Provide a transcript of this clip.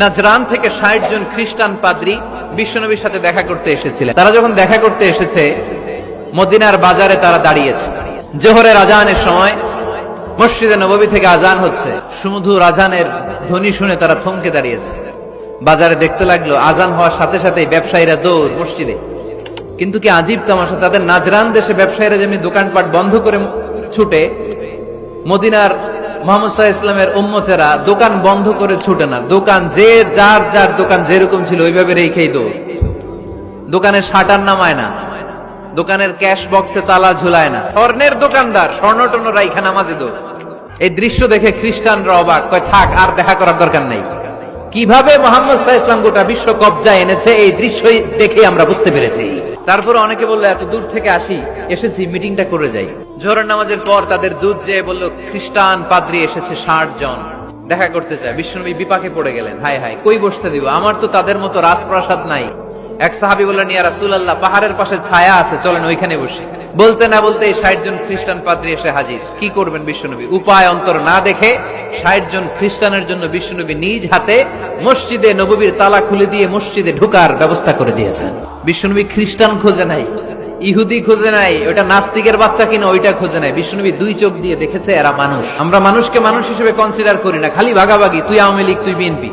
Najran থেকে ষাট জন খ্রিস্টান পাদ্রী বিশ্বনবীর সাথে দেখা করতে এসেছিলেন। তারা যখন দেখা করতে এসেছে, মদিনার বাজারে তারা দাঁড়িয়েছে। জোহরের আজানের সময় মসজিদে নববী থেকে আজান হচ্ছে। সুমধুর আজানের ধ্বনি শুনে তারা থমকে দাঁড়িয়েছে। বাজারে দেখতে লাগল, আজান হওয়ার সাথে সাথে ব্যবসায়ীরা দৌড় মসজিদে। কিন্তু কি আজীব তামাশা, তাদের নাজরান দেশে ব্যবসায়ীরা যেমনি দোকানপাট বন্ধ করে ছুটে, মদিনার মোহাম্মদ ইসলামের উম্মতেরা দোকান বন্ধ করে ছুটে না। দোকান যে যার যার দোকান যেরকম ছিল, ওইভাবে রেখেই দো দোকানের শাটার নামায় না। দোকানের ক্যাশ বক্সে তালা ঝুলায় না। স্বর্ণের দোকানদার, স্বর্ণ টর্ণ রাইখা নামাজে দো এই দৃশ্য দেখে খ্রিস্টানরা অবাক, কয়, থাক, আর দেখা করার দরকার নাই। কীভাবে মোহাম্মদ সাহা ইসলাম গোটা বিশ্ব কবজা এনেছে, এই দৃশ্য দেখে আমরা বুঝতে পেরেছি। তারপরে অনেকে বলল, এত দূর থেকে আসি, এসেছি, মিটিংটা করে যাই। জোহরের নামাজের পর তাদের দুধ যেয়ে বলল, খ্রিস্টান পাদ্রী এসেছে ষাট জন। দেখা করতে চায়। বিশ্বনবী বিপাকে পড়ে গেলেন। হাই হাই কই বসতে দিব? আমার তো তাদের মতো রাজপ্রাসাদ নাই। এক সাহাবি বললেন, ইয়া রাসূলুল্লাহ, পাহাড়ের পাশে ছায়া আছে, চলেন ওইখানে বসি। বলতে না বলতে ষাট জন খ্রিস্টান পাদ্রী এসে হাজির। কি করবেন বিশ্বনবী? উপায় অন্তর না দেখে ষাট জন খ্রিস্টানের জন্য বিশ্বনবী নিজ হাতে মসজিদে নবীর তালা খুলে দিয়ে মসজিদে ঢুকার ব্যবস্থা করে দিয়েছেন। বিশ্বনবী খ্রিস্টান খোঁজে নাই, ইহুদি খুঁজে নাই, ওটা নাস্তিকের বাচ্চা কিনা ওইটা খুঁজে নাই। বিশ্বনবী দুই চোখ দিয়ে দেখেছে, এরা মানুষ। আমরা মানুষকে মানুষ হিসেবে কনসিডার করি না, খালি ভাগাভাগি, তুই আওয়ামী লীগ, তুই বিএনপি।